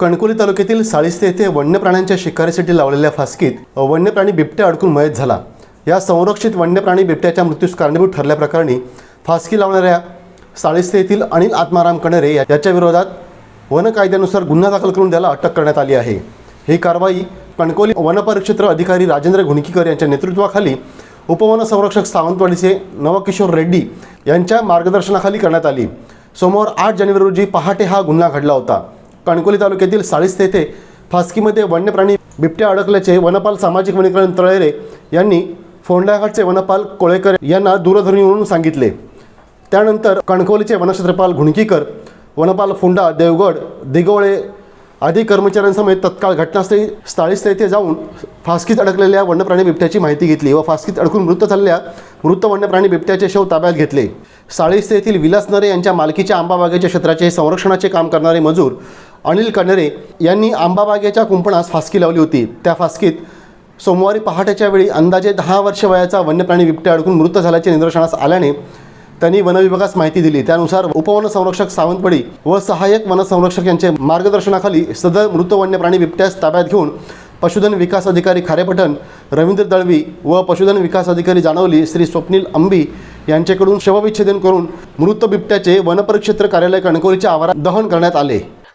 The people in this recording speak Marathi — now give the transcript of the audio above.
कणकोली तालुक्यातील साळिस्ते येथे वन्य प्राण्यांच्या शिकारीसाठी लावलेल्या फासकीत वन्य प्राणी बिबट्या अडकून मयत झाला. या संरक्षित वन्य प्राणी बिबट्याच्या मृत्यूस कारणीभूत ठरल्याप्रकरणी फासकी लावणाऱ्या साळिस्ते येथील अनिल आत्माराम कणरे याच्या विरोधात वन कायद्यानुसार गुन्हा दाखल करून त्याला अटक करण्यात आली आहे. ही कारवाई कणकोली वनपरिक्षेत्र अधिकारी राजेंद्र घुणकीकर यांच्या नेतृत्वाखाली उपवन संरक्षक सावंतवाडीचे नवकिशोर रेड्डी यांच्या मार्गदर्शनाखाली करण्यात आली. सोमवार आठ जानेवारी रोजी पहाटे हा गुन्हा घडला होता. कणकोली तालुक्यातील साळिस्ते येथे फासकीमध्ये वन्य प्राणी बिबट्या अडकल्याचे वनपाल सामाजिक वनीकरण तळेरे यांनी फोंडाघाटचे वनपाल कोळेकर यांना दूरध्वनीवरून सांगितले. त्यानंतर कणकवलीचे वनक्षेत्रपाल घुणकीकर वनपाल फोंडा देवगड दिगोळे आदी कर्मचाऱ्यांसमेत तत्काळ घटनास्थळी स्थाळीस्थ येथे जाऊन फासकीत अडकलेल्या वन्यप्राणी बिबट्याची माहिती घेतली व फासकीत अडकून मृत झालेल्या मृत वन्यप्राणी बिबट्याचे शव ताब्यात घेतले. साळीस्थ येथील विलास नरे यांच्या मालकीच्या आंबाबागेच्या क्षेत्राचे संरक्षणाचे काम करणारे मजूर अनिल कणरे यांनी आंबाबागेच्या कुंपणास फासकी लावली होती. त्या फासकीत सोमवारी पहाटेच्या वेळी अंदाजे दहा वर्ष वयाचा वन्यप्राणी बिबट्या अडकून मृत झाल्याचे निदर्शनास आल्याने त्यांनी वनविभागास माहिती दिली. त्यानुसार उपवनसंरक्षक सावंतवाडी व सहाय्यक वनसंरक्षक यांच्या मार्गदर्शनाखाली सदर मृत वन्यप्राणी बिबट्यास ताब्यात घेऊन पशुधन विकास अधिकारी खारेपठण रवींद्र दळवी व पशुधन विकास अधिकारी जाणवली. श्री स्वप्नील अंबी यांच्याकडून शवविच्छेदन करून मृत बिबट्याचे वनपरिक्षेत्र कार्यालय कणकवलीच्या आवारात दहन करण्यात आले.